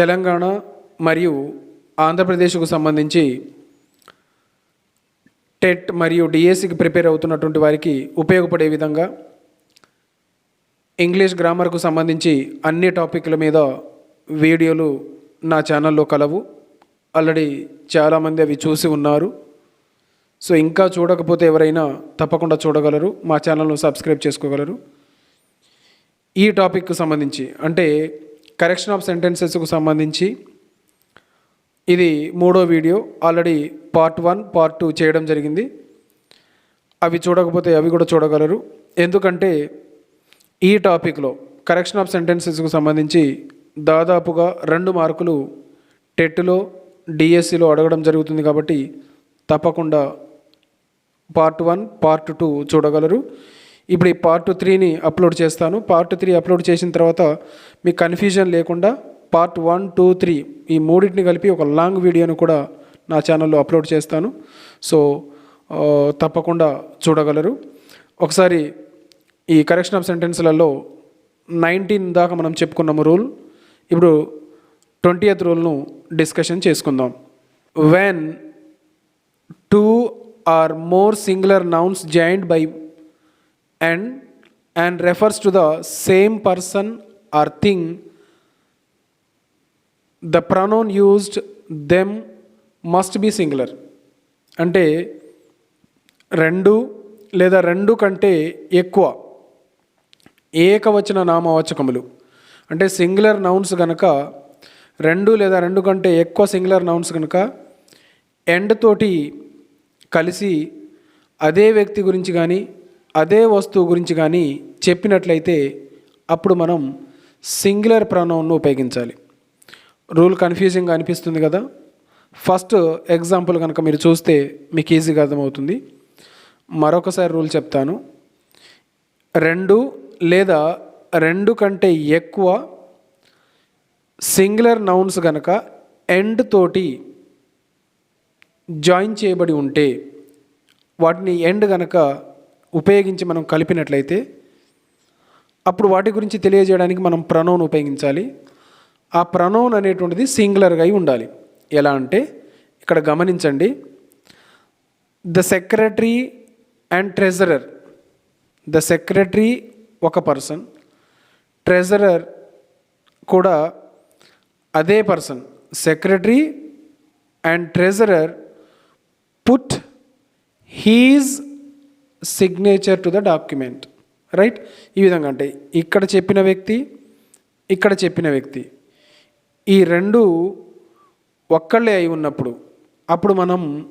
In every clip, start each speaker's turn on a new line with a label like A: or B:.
A: తెలంగాణ మరియు ఆంధ్రప్రదేశ్కు సంబంధించి టెట్ మరియు డిఎస్సికి ప్రిపేర్ అవుతున్నటువంటి వారికి ఉపయోగపడే విధంగా ఇంగ్లీష్ గ్రామర్కు సంబంధించి అన్ని టాపిక్ల మీద వీడియోలు నా ఛానల్లో కలవు. ఆల్రెడీ చాలామంది అవి చూసి ఉన్నారు. సో ఇంకా చూడకపోతే ఎవరైనా తప్పకుండా చూడగలరు. మా ఛానల్ను సబ్స్క్రైబ్ చేసుకోగలరు. ఈ టాపిక్కు సంబంధించి అంటే కరెక్షన్ ఆఫ్ సెంటెన్సెస్కు సంబంధించి ఇది మూడో video. Already part one part two చేయడం జరిగింది. అవి చూడకపోతే అవి కూడా చూడగలరు. ఎందుకంటే ఈ టాపిక్లో కరెక్షన్ ఆఫ్ సెంటెన్సెస్కు సంబంధించి దాదాపుగా రెండు మార్కులు టెట్లో డిఎస్సిలో అడగడం జరుగుతుంది కాబట్టి తప్పకుండా పార్ట్ వన్ పార్ట్ టూ చూడగలరు. ఇప్పుడు ఈ పార్ట్ త్రీని అప్లోడ్ చేస్తాను. పార్ట్ త్రీ అప్లోడ్ చేసిన తర్వాత మీకు కన్ఫ్యూజన్ లేకుండా పార్ట్ వన్ టూ త్రీ ఈ మూడింటిని కలిపి ఒక లాంగ్ వీడియోను కూడా నా ఛానల్లో అప్లోడ్ చేస్తాను. సో తప్పకుండా చూడగలరు. ఒకసారి ఈ కరెక్షన్ ఆఫ్ సెంటెన్స్లలో నైన్టీన్ దాకా మనం చెప్పుకున్నాము రూల్ ఇప్పుడు ట్వంటీయత్ రూల్ను డిస్కషన్ చేసుకుందాం. When two or more singular nouns joint by and and refers to the same person or thing the pronoun used them must be singular అంటే రెండు లేదా రెండు కంటే ఎక్కువ ఏకవచన నామవాచకములు. అంటే సింగులర్ నౌన్స్ కనుక రెండు లేదా రెండు కంటే ఎక్కువ సింగులర్ నౌన్స్ కనుక ఎండ్ తోటి కలిసి అదే వ్యక్తి గురించి కానీ అదే వస్తువు గురించి కానీ చెప్పినట్లయితే అప్పుడు మనం సింగులర్ ప్రణవంను ఉపయోగించాలి. రూల్ కన్ఫ్యూజింగ్ అనిపిస్తుంది కదా? ఫస్ట్ ఎగ్జాంపుల్ కనుక మీరు చూస్తే మీకు ఈజీగా అర్థమవుతుంది. మరొకసారి రూల్ చెప్తాను. రెండు లేదా రెండు కంటే ఎక్కువ సింగులర్ నౌన్స్ కనుక ఎండ్ తోటి జాయిన్ చేయబడి ఉంటే వాటిని ఎండ్ కనుక ఉపయోగించి మనం కలిపినట్లయితే అప్పుడు వాటి గురించి తెలియజేయడానికి మనం ప్రనౌన్ ఉపయోగించాలి. ఆ ప్రనౌన్ అనేటువంటిది సింగులర్గా అయి ఉండాలి. ఎలా అంటే ఇక్కడ గమనించండి. The secretary and treasurer the secretary ఒక పర్సన్ ట్రెజరర్ కూడా అదే person secretary and treasurer put his signature to the document right ఈ విధంగా అంటే ఇక్కడ చెప్పిన వ్యక్తి ఇక్కడ చెప్పిన వ్యక్తి. ఈ రెండు ఒక్కళ్ళే అయి ఉన్నప్పుడు అప్పుడు మనం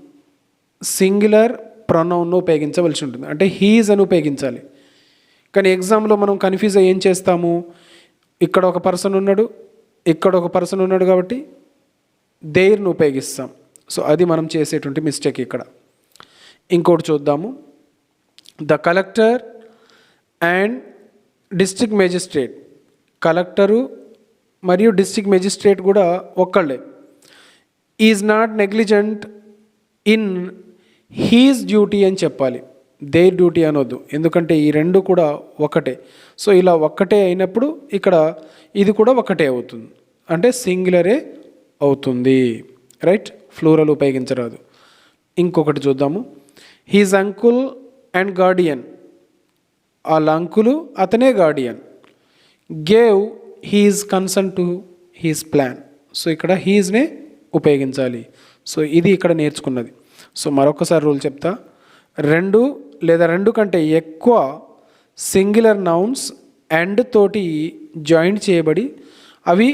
A: సింగులర్ ప్రొనౌన్ను ఉపయోగించవలసి ఉంటుంది. అంటే హీజ్ అని ఉపయోగించాలి. కానీ ఎగ్జామ్లో మనం కన్ఫ్యూజ్ అయ్యి ఏం చేస్తాము? ఇక్కడ ఒక పర్సన్ ఉన్నాడు ఇక్కడ ఒక పర్సన్ ఉన్నాడు కాబట్టి దేర్ను ఉపయోగిస్తాం. సో అది మనం చేసేటువంటి మిస్టేక్ ఇక్కడ. ఇంకోటి చూద్దాము. The collector and district magistrate. Collector మరియు డిస్ట్రిక్ట్ మేజిస్ట్రేట్ కూడా ఒక్కళ్ళే. Is not negligent in his duty అని చెప్పాలి. దేర్ డ్యూటీ అనొద్దు. ఎందుకంటే ఈ రెండు కూడా ఒకటే. సో ఇలా ఒక్కటే అయినప్పుడు ఇక్కడ ఇది కూడా ఒకటే అవుతుంది. అంటే సింగులరే అవుతుంది. రైట్ ఫ్లూరల్ ఉపయోగించరాదు. ఇంకొకటి చూద్దాము. His uncle and guardian. వాళ్ళ అంకులు అతనే guardian. Gave his concern to his plan. So ఇక్కడ హీజ్నే ఉపయోగించాలి. సో ఇది ఇక్కడ నేర్చుకున్నది. సో మరొకసారి రూల్ చెప్తా. రెండు లేదా రెండు కంటే ఎక్కువ సింగులర్ నౌన్స్ అండ్ తోటి జాయింట్ చేయబడి అవి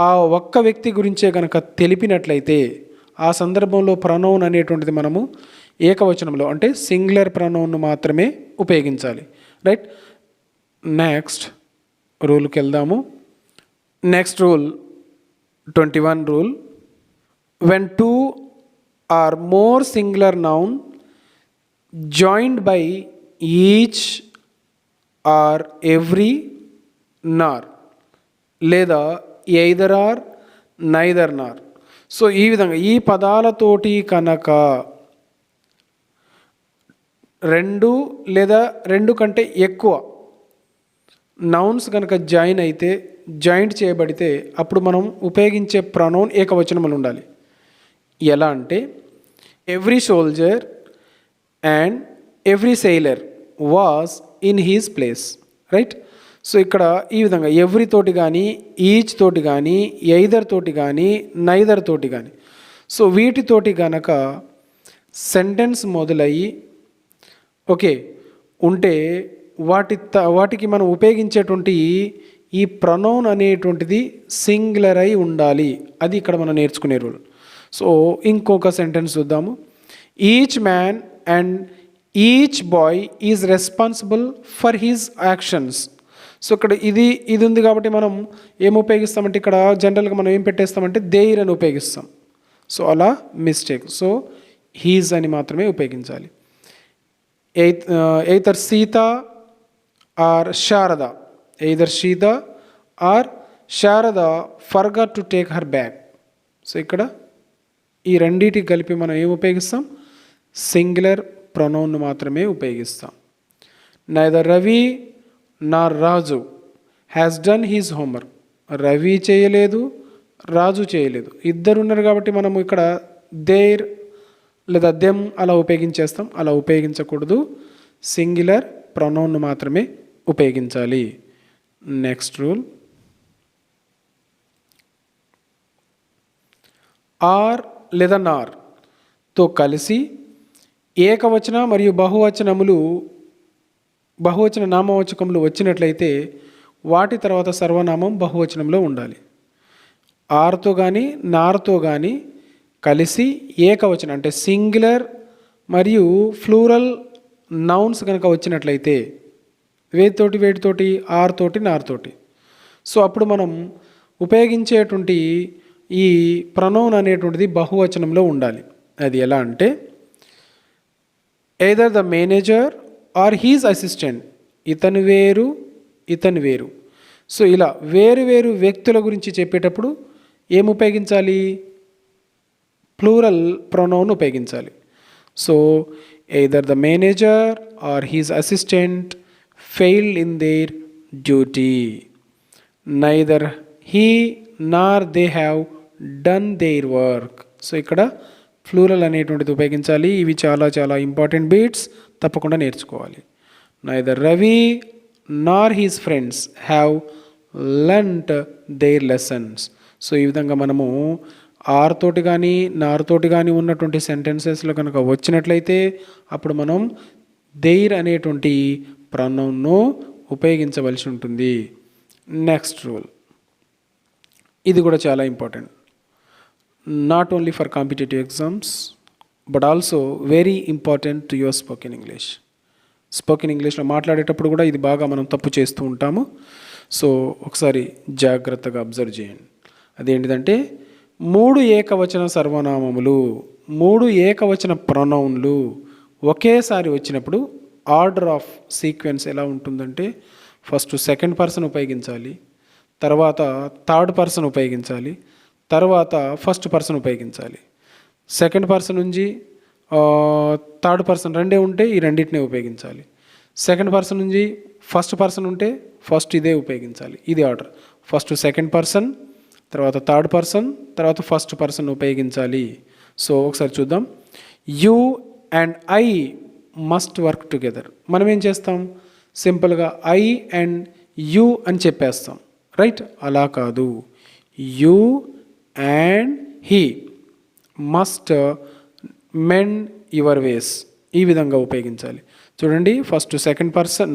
A: ఆ ఒక్క వ్యక్తి గురించే కనుక తెలిపినట్లయితే ఆ సందర్భంలో ప్రనౌన్ అనేటువంటిది మనము ఏకవచనంలో అంటే సింగులర్ ప్రనౌన్ను మాత్రమే ఉపయోగించాలి. రైట్? నెక్స్ట్ రూల్కి వెళ్దాము. Next rule twenty one rule. When two or more singular noun joined by each or every nor లేదా either or neither nor so ఈ విధంగా ఈ పదాలతోటి కనుక రెండు లేదా రెండు కంటే ఎక్కువ నౌన్స్ కనుక జాయిన్ అయితే జాయింట్ చేయబడితే అప్పుడు మనం ఉపయోగించే ప్రొనౌన్ ఏకవచనములు ఉండాలి. ఎలా అంటే every soldier and every sailor was in his place right so ఇక్కడ ఈ విధంగా ఎవ్రీ తోటి కానీ ఈచ్ తోటి కానీ ఎయిదర్ తోటి కానీ నైదర్ తోటి కానీ సో వీటితోటి గనక సెంటెన్స్ మొదలయ్యి ఓకే. ఉంటే వాటి త- వాటికి మనం ఉపయోగించేటువంటి ఈ ప్రొనౌన్ అనేటువంటిది సింగులర్ అయి ఉండాలి. అది ఇక్కడ మనం నేర్చుకునే రూల్. సో ఇంకొక సెంటెన్స్ చూద్దాము. Each man and each boy is responsible for his actions. So ఇక్కడ ఇది ఇది ఉంది కాబట్టి మనం ఏం ఉపయోగిస్తామంటే ఇక్కడ జనరల్గా మనం ఏం పెట్టేస్తామంటే దేయిర్ అని ఉపయోగిస్తాం. సో అలా మిస్టేక్. సో హీజ్ అని మాత్రమే ఉపయోగించాలి. Either Sita or Sharada. Either Sita or Sharada forgot to take her bag. So ఇక్కడ ఈ రెండింటికి కలిపి మనం ఏం ఉపయోగిస్తాం? సింగులర్ ప్రొనౌన్ మాత్రమే ఉపయోగిస్తాం. Neither Ravi nor Raju has done his homework. Ravi చేయలేదు రాజు చేయలేదు. ఇద్దరు ఉన్నారు కాబట్టి మనం ఇక్కడ దేర్ లేదా దెమ్ అలా ఉపయోగించేస్తాం. అలా ఉపయోగించకూడదు. సింగులర్ ప్రొనౌన్ మాత్రమే ఉపయోగించాలి. నెక్స్ట్ రూల్ ఆర్ లేదా నార్తో కలిసి ఏకవచన మరియు బహువచనములు బహువచన నామవాచకములు వచ్చినట్లయితే వాటి తర్వాత సర్వనామం బహువచనంలో ఉండాలి. ఆర్తో కానీ నార్తో కానీ కలిసి ఏకవచనం అంటే సింగులర్ మరియు ఫ్లూరల్ నౌన్స్ కనుక వచ్చినట్లయితే వేటితోటి వేటితోటి ఆర్ తోటి నార్ తోటి సో అప్పుడు మనం ఉపయోగించేటువంటి ఈ ప్రనౌన్ అనేటువంటిది బహువచనంలో ఉండాలి. అది ఎలా అంటే either the manager or his assistant ఇతను వేరు ఇతను వేరు. సో ఇలా వేరు వేరు వ్యక్తుల గురించి చెప్పేటప్పుడు ఏం ఉపయోగించాలి? ప్లూరల్ ప్రొనౌన్ ఉపయోగించాలి. So either the manager or his assistant failed in their duty neither he nor they have done their work so ఇక్కడ ఫ్లూరల్ అనేటువంటిది ఉపయోగించాలి. ఇవి చాలా చాలా ఇంపార్టెంట్ బీట్స్ తప్పకుండా నేర్చుకోవాలి. Neither Ravi nor his friends have lent their lessons so ఈ విధంగా మనము ఆర్తోటి కానీ నార్తోటి కానీ ఉన్నటువంటి సెంటెన్సెస్లో కనుక వచ్చినట్లయితే అప్పుడు మనం దేర్ అనేటువంటి ప్రొనౌన్ను ఉపయోగించవలసి ఉంటుంది. నెక్స్ట్ రూల్ ఇది కూడా చాలా important not only for competitive exams but also very important to your spoken English spoken ఇంగ్లీష్లో మాట్లాడేటప్పుడు కూడా ఇది బాగా మనం తప్పు చేస్తూ ఉంటాము. సో ఒకసారి జాగ్రత్తగా అబ్జర్వ్ చేయండి. అదేంటిదంటే మూడు ఏకవచన సర్వనామములు మూడు ఏకవచన ప్రొనౌన్లు ఒకేసారి వచ్చినప్పుడు ఆర్డర్ ఆఫ్ సీక్వెన్స్ ఎలా ఉంటుందంటే ఫస్ట్ సెకండ్ పర్సన్ ఉపయోగించాలి తర్వాత థర్డ్ పర్సన్ ఉపయోగించాలి తర్వాత ఫస్ట్ పర్సన్ ఉపయోగించాలి. సెకండ్ పర్సన్ నుంచి థర్డ్ పర్సన్ రెండే ఉంటే ఈ రెండింటినే ఉపయోగించాలి. సెకండ్ పర్సన్ నుంచి ఫస్ట్ పర్సన్ ఉంటే ఫస్ట్ ఇదే ఉపయోగించాలి. ఇది ఆర్డర్. ఫస్ట్ సెకండ్ పర్సన్ తర్వాత థర్డ్ పర్సన్ తర్వాత ఫస్ట్ పర్సన్ ఉపయోగించాలి. సో ఒకసారి చూద్దాం. You and I must work together మనం ఏం చేస్తాం? సింపుల్గా ఐ అండ్ యూ అని చెప్పేస్తాం. రైట్ అలా కాదు. You and he must mend your ways ఈ విధంగా ఉపయోగించాలి. చూడండి ఫస్ట్ సెకండ్ పర్సన్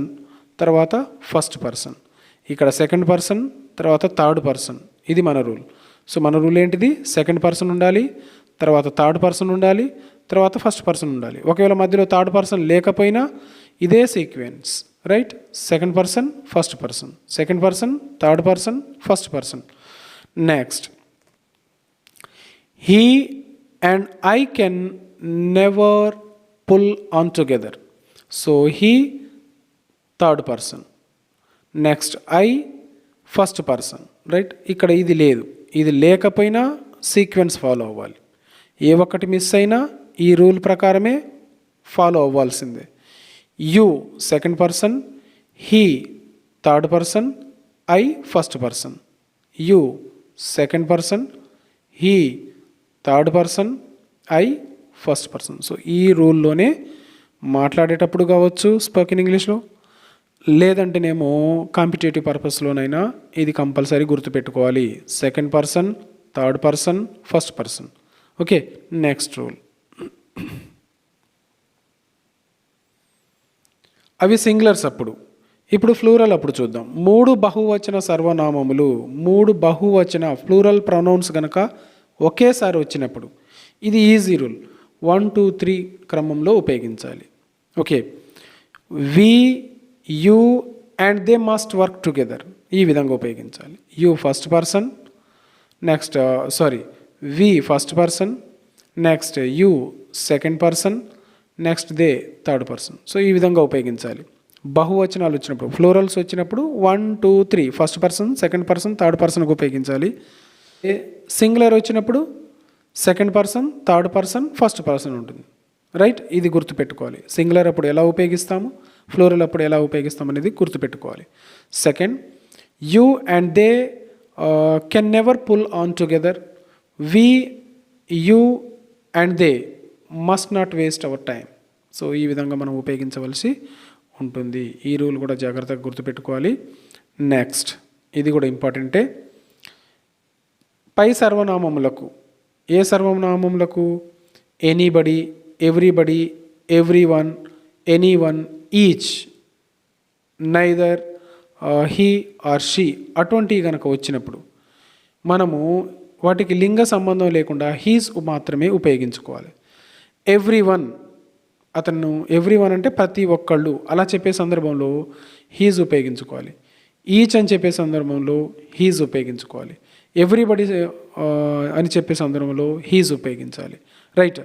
A: తర్వాత ఫస్ట్ పర్సన్ ఇక్కడ సెకండ్ పర్సన్ తర్వాత థర్డ్ పర్సన్ ఇది మన రూల్. సో మన రూల్ ఏంటిది? సెకండ్ పర్సన్ ఉండాలి తర్వాత థర్డ్ పర్సన్ ఉండాలి తర్వాత ఫస్ట్ పర్సన్ ఉండాలి. ఒకవేళ మధ్యలో థర్డ్ పర్సన్ లేకపోయినా ఇదే sequence right second person first person second person third person first person next he and I can never pull on together so he third person next I first person right? ఇక్కడ ఇది లేదు. ఇది లేకపోయినా sequence follow అవ్వాలి. ఏ ఒక్కటి miss అయినా ఈ rule ప్రకారమే ఫాలో అవ్వాల్సిందే. You second person he third person I first person. You second person he third person I first person. So ఈ రూల్లోనే మాట్లాడేటప్పుడు కావచ్చు స్పోకెన్ ఇంగ్లీష్లో? లేదంటేనేమో కాంపిటేటివ్ పర్పస్లోనైనా ఇది కంపల్సరీ గుర్తుపెట్టుకోవాలి. Second person third person first person okay next rule అవి singulars అప్పుడు. ఇప్పుడు ఫ్లూరల్ అప్పుడు చూద్దాం. మూడు బహువచన సర్వనామములు మూడు బహువచన ఫ్లూరల్ ప్రొనౌన్స్ కనుక ఒకేసారి వచ్చినప్పుడు. ఇది easy rule one two three క్రమంలో ఉపయోగించాలి. Okay we you and they must work together ఈ విధంగా ఉపయోగించాలి. You first person next sorry we first person next you second person next they third person so ఈ విధంగా ఉపయోగించాలి. బహువచనాలు వచ్చినప్పుడు ఫ్లోరల్స్ వచ్చినప్పుడు one two three first person second person third పర్సన్కి ఉపయోగించాలి. సింగులర్ వచ్చినప్పుడు second person third person first person ఉంటుంది. రైట్ ఇది గుర్తుపెట్టుకోవాలి. సింగులర్ అప్పుడు ఎలా ఉపయోగిస్తాము? ఫ్లోరల్ అప్పుడు ఎలా ఉపయోగిస్తాం అనేది గుర్తుపెట్టుకోవాలి. Second you and they can never pull on together we you and they must not waste our time so ఈ విధంగా మనం ఉపయోగించవలసి ఉంటుంది. ఈ రూల్ కూడా జాగ్రత్తగా గుర్తుపెట్టుకోవాలి. నెక్స్ట్ ఇది కూడా ఇంపార్టెంటే పై సర్వనామములకు ఏ సర్వనామములకు? Anybody everybody every one any one each neither he or she అటువంటివి కనుక వచ్చినప్పుడు మనము వాటికి లింగ సంబంధం లేకుండా హీస్ మాత్రమే ఉపయోగించుకోవాలి. ఎవ్రీ వన్ అతను ఎవ్రీ వన్ అంటే ప్రతి ఒక్కళ్ళు అలా చెప్పే సందర్భంలో హీజ్ ఉపయోగించుకోవాలి. ఈచ్ అని చెప్పే సందర్భంలో హీజ్ ఉపయోగించుకోవాలి. ఎవ్రీబడి uh, అని చెప్పే సందర్భంలో హీజ్ ఉపయోగించాలి. Right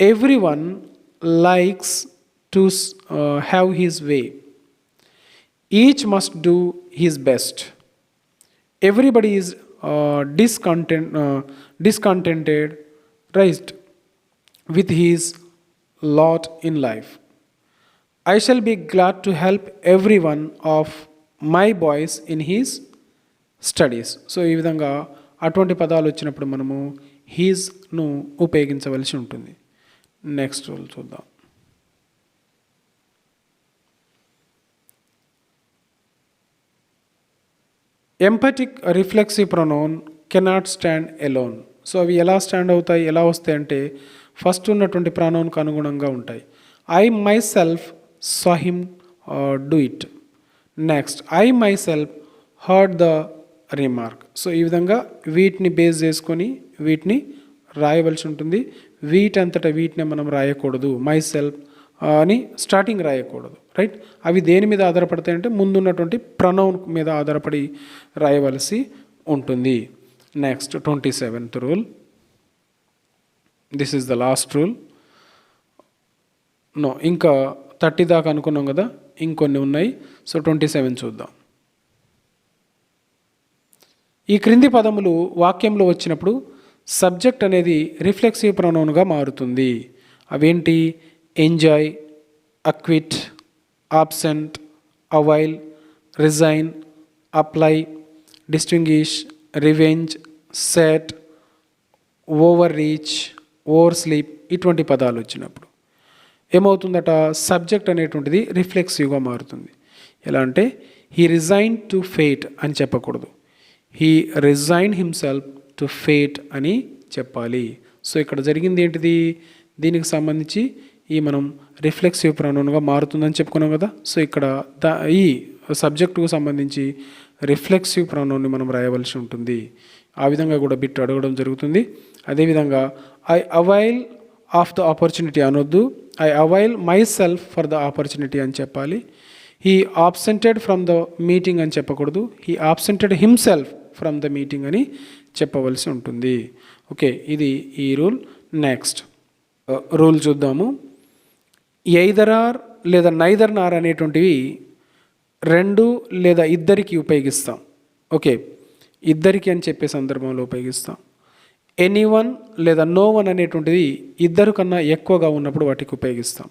A: every one likes to uh, have his way. Each must do his best. Everybody is uh, discontent, uh, discontented, raised with his lot in life. I shall be glad to help every one of my boys in his studies so ఈ విధంగా అటువంటి పదాలు వచ్చినప్పుడు మనము హీజ్ను ఉపయోగించవలసి ఉంటుంది next చూద్దాం emphatic reflexive pronoun cannot stand alone so అవి ఎలా స్టాండ్ అవుతాయి ఎలా వస్తాయి అంటే ఫస్ట్ ఉన్నటువంటి ప్రాణంకు అనుగుణంగా ఉంటాయి. I myself saw him do it next I myself heard the remark so ఈ విధంగా వీటిని బేస్ చేసుకొని వీటిని రాయవలసి ఉంటుంది. వీటంతటా వీటిని మనం రాయకూడదు. మై సెల్ఫ్ uh, అని స్టార్టింగ్ రాయకూడదు. రైట్ అవి దేని మీద ఆధారపడతాయి అంటే ముందున్నటువంటి ప్రనౌన్ మీద ఆధారపడి రాయవలసి ఉంటుంది. Next twenty seventh rule this is the last rule no ఇంకా థర్టీ దాకా అనుకున్నాం కదా ఇంకొన్ని ఉన్నాయి. సో ట్వంటీ సెవెన్ చూద్దాం. ఈ క్రింది పదములు వాక్యంలో వచ్చినప్పుడు సబ్జెక్ట్ అనేది రిఫ్లెక్సివ్ ప్రొనౌన్గా మారుతుంది. అవేంటి? Enjoy acquit absent avail resign apply distinguish revenge set over reach over sleep ఇటువంటి పదాలు వచ్చినప్పుడు. ఏమవుతుందట? సబ్జెక్ట్ అనేటువంటిది రిఫ్లెక్సివ్గా మారుతుంది. ఎలా అంటే హీ రిజైన్ టు ఫేట్ అని చెప్పకూడదు. He resign himself to fate అని చెప్పాలి. సో ఇక్కడ జరిగింది ఏంటిది? దీనికి సంబంధించి ఈ మనం రిఫ్లెక్సివ్ ప్రొనౌన్గా మారుతుందని చెప్పుకున్నాం కదా. సో ఇక్కడ దా ఈ సబ్జెక్టుకు సంబంధించి రిఫ్లెక్సివ్ ప్రొనౌన్ని మనం రాయవలసి ఉంటుంది. ఆ విధంగా కూడా బిట్ అడగడం జరుగుతుంది. అదేవిధంగా I avail of the opportunity అనొద్దు. I avail myself for the opportunity అని చెప్పాలి. He absented from the meeting అని చెప్పకూడదు. He absented himself from the meeting అని చెప్పవలసి ఉంటుంది. ఓకే ఇది ఈ రూల్. నెక్స్ట్ రూల్ చూద్దాము. ఎయిదర్ ఆర్ లేదా నైదర్ నార్ అనేటువంటివి రెండు లేదా ఇద్దరికి ఉపయోగిస్తాం. ఓకే ఇద్దరికి అని చెప్పే సందర్భంలో ఉపయోగిస్తాం. ఎనీ వన్ లేదా నో వన్ అనేటువంటిది ఇద్దరు కన్నా ఎక్కువగా ఉన్నప్పుడు వాటికి ఉపయోగిస్తాం.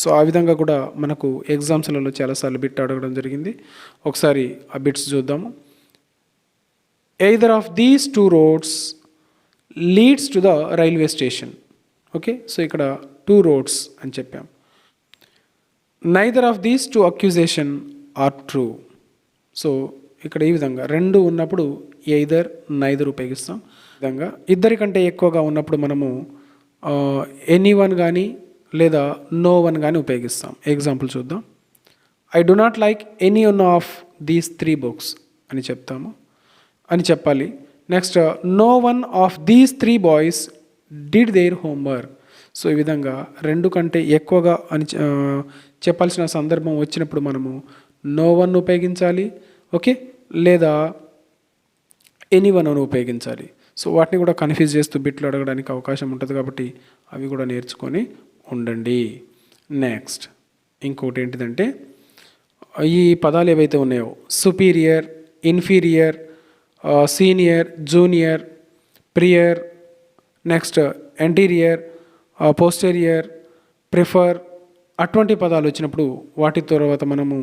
A: సో ఆ విధంగా కూడా మనకు ఎగ్జామ్స్లలో చాలాసార్లు బిట్ అడగడం జరిగింది. ఒకసారి ఆ బిట్స్ చూద్దాము. Either of these two roads leads to the railway station. Okay so ఇక్కడ టూ రోడ్స్ అని చెప్పాం. Neither of these two accusation are true so ఇక్కడ ఈ విధంగా రెండు ఉన్నప్పుడు ఎయిదర్ నైదర్ ఉపయోగిస్తాం. విధంగా ఇద్దరి కంటే ఎక్కువగా ఉన్నప్పుడు మనము ఎనీ వన్ కానీ లేదా నో వన్ కానీ ఉపయోగిస్తాం. ఎగ్జాంపుల్ చూద్దాం. I do not like any one of these three books అని చెప్తాము. అని చెప్పాలి. Next no one of these three boys did their homework so ఈ విధంగా రెండు కంటే ఎక్కువగా అని చెప్పాల్సిన సందర్భం వచ్చినప్పుడు మనము నో వన్ ఉపయోగించాలి ఓకే? లేదా ఎనీ వన్ అని ఉపయోగించాలి. సో వాటిని కూడా కన్ఫ్యూజ్ చేస్తూ బిట్లు అడగడానికి అవకాశం ఉంటుంది కాబట్టి అవి కూడా నేర్చుకొని ఉండండి. నెక్స్ట్ ఇంకోటి ఏంటిదంటే ఈ పదాలు ఏవైతే ఉన్నాయో superior inferior senior junior prior next anterior posterior prefer అటువంటి పదాలు వచ్చినప్పుడు వాటి తర్వాత మనము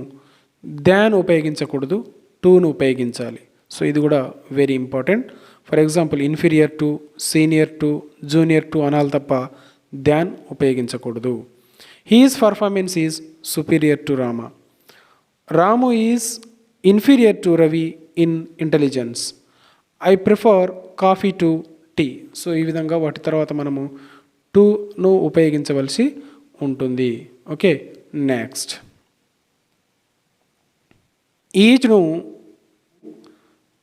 A: దాన్ ఉపయోగించకూడదు టూను ఉపయోగించాలి. సో ఇది కూడా very important for example inferior to senior to junior to అనాలి తప్ప దాన్ ఉపయోగించకూడదు. His performance is superior to Rama Ramu is inferior to Ravi in intelligence I prefer coffee to tea so ఈ విధంగా వాటి తర్వాత మనము టును ఉపయోగించవలసి ఉంటుంది. ఓకే నెక్స్ట్ ఈచ్ను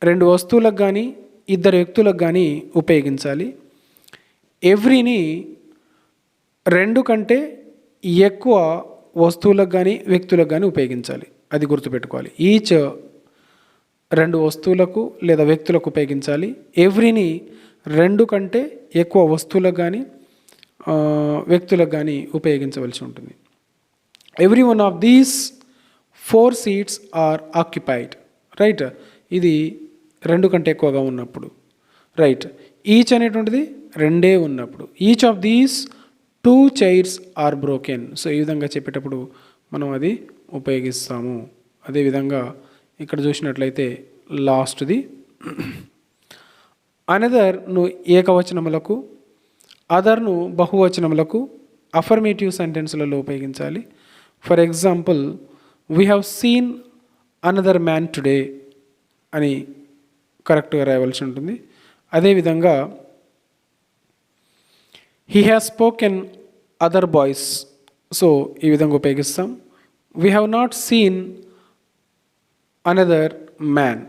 A: రెండు వస్తువులకు కానీ ఇద్దరు వ్యక్తులకు కానీ ఉపయోగించాలి. ఎవ్రీని రెండు కంటే ఎక్కువ వస్తువులకు కానీ వ్యక్తులకు కానీ ఉపయోగించాలి. అది గుర్తుపెట్టుకోవాలి. ఈచ్ రెండు వస్తువులకు లేదా వ్యక్తులకు ఉపయోగించాలి. ఎవ్రీని రెండు కంటే ఎక్కువ వస్తువులకు కానీ వ్యక్తులకు కానీ ఉపయోగించవలసి ఉంటుంది. Every one of these four seats are occupied right ఇది రెండు కంటే ఎక్కువగా ఉన్నప్పుడు. రైట్ ఈచ్ అనేటువంటిది రెండే ఉన్నప్పుడు. Each of these two chairs are broken so ఈ విధంగా చెప్పేటప్పుడు మనం అది ఉపయోగిస్తాము. అదేవిధంగా ఇక్కడ చూసినట్లయితే లాస్ట్ది అనదర్ నువ్వు ఏకవచనములకు అదర్ను బహువచనములకు అఫర్మేటివ్ సెంటెన్స్లలో ఉపయోగించాలి. For example we have seen another man today అని కరెక్ట్గా రాయవలసి ఉంటుంది. అదేవిధంగా he has spoken other boys so ఈ విధంగా ఉపయోగిస్తాం. We have not seen another man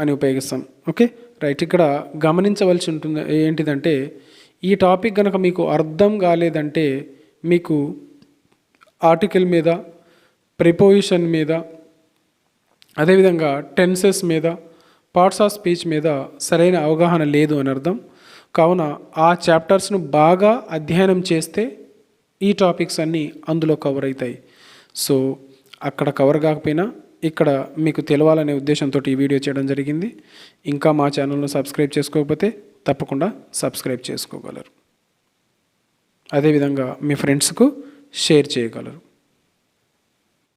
A: అని ఉపయోగిస్తాం. ఓకే రైట్ ఇక్కడ గమనించవలసి ఉంటుంది ఏంటిదంటే ఈ టాపిక్ కనుక మీకు అర్థం కాలేదంటే మీకు ఆర్టికల్ మీద ప్రిపోజిషన్ మీద అదేవిధంగా టెన్సెస్ మీద పార్ట్స్ ఆఫ్ స్పీచ్ మీద సరైన అవగాహన లేదు అని అర్థం. కావున ఆ చాప్టర్స్ను బాగా అధ్యయనం చేస్తే ఈ టాపిక్స్ అన్నీ అందులో కవర్ అవుతాయి సో అక్కడ కవర్ కాకపోయినా ఇక్కడ మీకు తెలవాలనే ఉద్దేశంతో ఈ వీడియో చేయడం జరిగింది. ఇంకా మా ఛానల్ను సబ్స్క్రైబ్ చేసుకోకపోతే తప్పకుండా సబ్స్క్రైబ్ చేసుకోగలరు. అదేవిధంగా మీ ఫ్రెండ్స్కు షేర్ చేయగలరు.